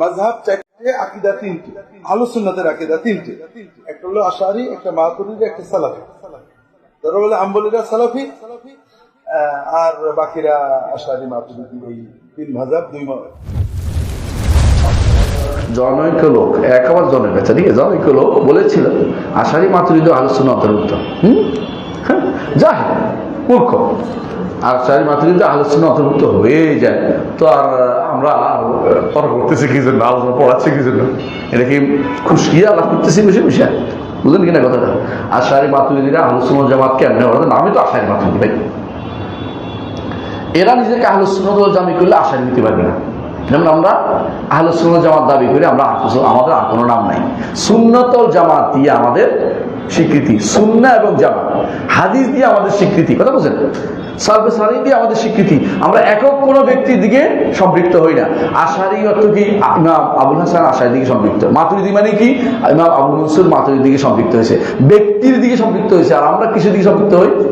মাযহাব চারটে আকিদা তিনটে আকিদা তিনটে। একটা হলো আশারি, একটা মাতুরিদি একটা সালাফি। ধরো বলে আম্বলিরা সালাফি আর বাকিরা আশারি মাতুরিদি এই তিন মাযহাব, দুই জনৈক লোক কাছে ঠিক আছে? জনৈক লোক বলেছিল, আশারি মাতুরিদ আলোচনা অন্তর্ভুক্ত হুম? হ্যাঁ যাই। মূর্খ। আর চারি মাত্র যদি আলোচনা অন্তর্ভুক্ত হয়ে যায় তো আর আমরা তর্ক করতেছি কি জন্য? আলোচনা পড়াচ্ছি কি জন্য? এটা কি খুশকি? আলাপ করতেছি বেশি বসে বুঝলেন কিনা কথাটা? আর সারি মাতুরিদিরা আলোচনা জামাত কেমন ওরা নামে তো আশারি মাতুরি ভাই। এরা নিজেকে আলোচনা জামি করলে আশায় নিতে পারবে না। যেমন আমরা আহলুসুন্নত জামাত দাবি করি, আমরা আমাদের আর কোনো নাম নাই। সুন্নতল জামাত দিয়ে আমাদের স্বীকৃতি, সুন্না এবং জামাত। হাদিস দিয়ে আমাদের স্বীকৃতি, কথা বলছেন? সালফে সারি দিয়ে আমাদের স্বীকৃতি। আমরা একক কোনো ব্যক্তির দিকে সম্পৃক্ত হই না। আশারি অর্থ কি? ইমাম আবুল হাসান আশারি দিকে সম্পৃক্ত। মাতুরিদি মানে কি? ইমাম আবুল মনসুর মাতুরির দিকে সম্পৃক্ত হয়েছে। ব্যক্তির দিকে সম্পৃক্ত হয়েছে। আর আমরা কিসের দিকে সম্পৃক্ত হই?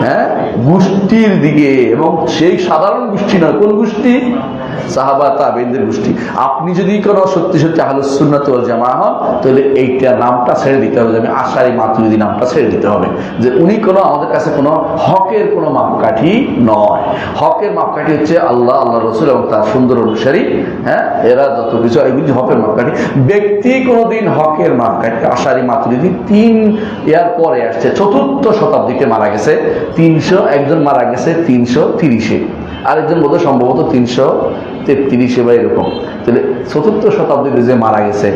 হ্যাঁ? গোষ্ঠীর দিকে। এবং সেই সাধারণ গোষ্ঠী নয়। কোন গোষ্ঠী? সাহাবা গোষ্ঠী। আপনি যদি কোনো সত্যি সত্যি আহলুসুন্নাত জামা হন, তাহলে এইটা নামটা ছেড়ে দিতে হবে। যে আমি আশারি মাতুরিদি নামটা ছেড়ে দিতে হবে। যে উনি কোনো আমাদের কাছে কোনো হকের কোনো মাপকাঠি নয়। হকের মাপকাঠি হচ্ছে আল্লাহ আল্লাহ রসুল এবং তার সুন্দর অনুসারী। হ্যাঁ এরা যত কিছু এগুলি হকের মাপকাঠি। ব্যক্তি কোনোদিন হকের মাপকাঠি, আশারি মাতুরিদি তিন ইয়ার পরে আসছে, চতুর্থ শতাব্দীতে মারা গেছে। তিনশো, একজন মারা গেছে তিনশো তিরিশে। আরেকজন বোধ সম্ভবত তিনশো তেত্রিশে বা এরকম। তাহলে চতুর্থ শতাব্দীতে যে মারা গেছে,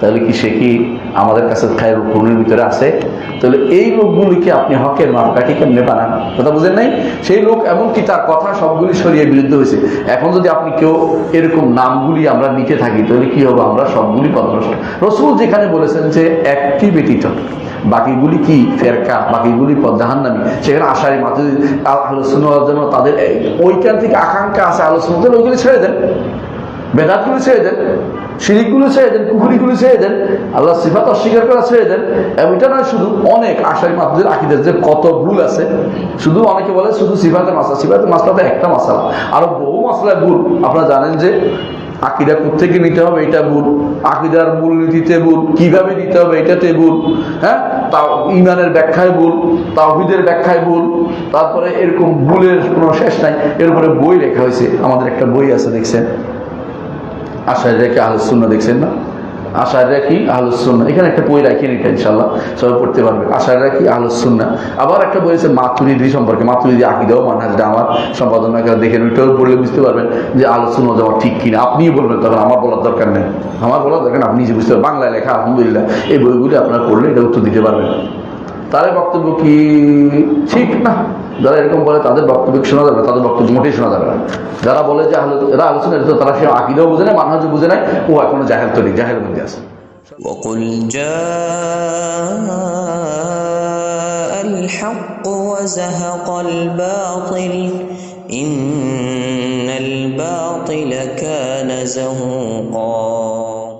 তাহলে কি সে কি আমাদের কাছে খায়ের রুকুনের ভিতরে আছে? তাহলে এই লোকগুলিকে আপনি হকের মাপকাঠি কেমনে বানান? কথা বুঝেন নাই? সেই লোক এমনকি তার কথা সবগুলি সরিয়ে বিরুদ্ধ হয়েছে। এখন যদি আপনি কেউ এরকম নামগুলি আমরা নিতে থাকি, তাহলে কি হবে? আমরা সবগুলি পদভ্রষ্ট। রসুল যেখানে বলেছেন যে, একটি ব্যতীত বাকিগুলি কি? ফেরকা, বাকিগুলি জাহান্নামি সেখানে আশারি মাত্র আলোচনার জন্য তাদের থেকে আকাঙ্ক্ষা আছে আলোচনা ওইগুলি ছেড়ে দেন। বেদাতগুলো ছেড়ে দেন সিরিকগুলো ছেড়ে দেন কুহুরিগুলো ছেড়ে দেন আল্লাহ সিফাত অস্বীকার করা ছেড়ে দেন। এবং এটা নয় শুধু, অনেক আশারি মাত্রের আকিদের যে কত ভুল আছে। শুধু অনেকে বলে শুধু সিফাতে মাসলা সিফাতে মাসলাতে একটা মশলা আরও বহু মশলায় ভুল। আপনারা জানেন যে আকিদা থেকে নিতে হবে, এটা ভুল। আকিদার মূল নীতিতে ভুল। কীভাবে নিতে হবে, এটাতে ভুল। হ্যাঁ? তাও ইমানের ব্যাখ্যায় ভুল তাহিদের ব্যাখ্যায় ভুল, তারপরে এরকম ভুলের কোনো শেষ নাই। এর উপরে বই লেখা হয়েছে, আমাদের একটা বই আছে, দেখছেন? আশায় রেখে আলোচনা দেখছেন না? আশায় রাখি আহলুসুন্না এখানে একটা বই রাখি এটা ইনশাল্লাহ সবাই পড়তে পারবে। আশায় রাখি আহলুসুন্না আবার একটা বই আছে মাতুরিদি সম্পর্কে। মাতুরিদি আকিদাও মানহাজটা আমার সম্পাদনা করে দেখেন, ওইটাও পড়লে বুঝতে পারবেন যে আলোচনা দেওয়া ঠিক কিনা। আপনিই বলবেন তখন, আমার বলার দরকার নেই। আমার বলার দরকার আপনি নিজে বুঝতে পারবেন। বাংলায় লেখা, আলহামদুলিল্লাহ। এই বইগুলি আপনারা পড়লে এটা উত্তর দিতে পারবেন। তার বক্তব্য কি? ঠিক না। যারা এরকম বলে তাদের বক্তব্য শোনা যাবে না, তাদের বক্তব্য মোটেই শোনা যাবে না যারা বলে যে আলো- এরা আলোচনা এটা তো তারা সে আকিদাও বুঝে না মানহাজ বুঝে নাই ও এখনো জাহেল তো নেই জাহের মধ্যে আছে وقل جاء الحق وزهق الباطل إن الباطل كان زهوقا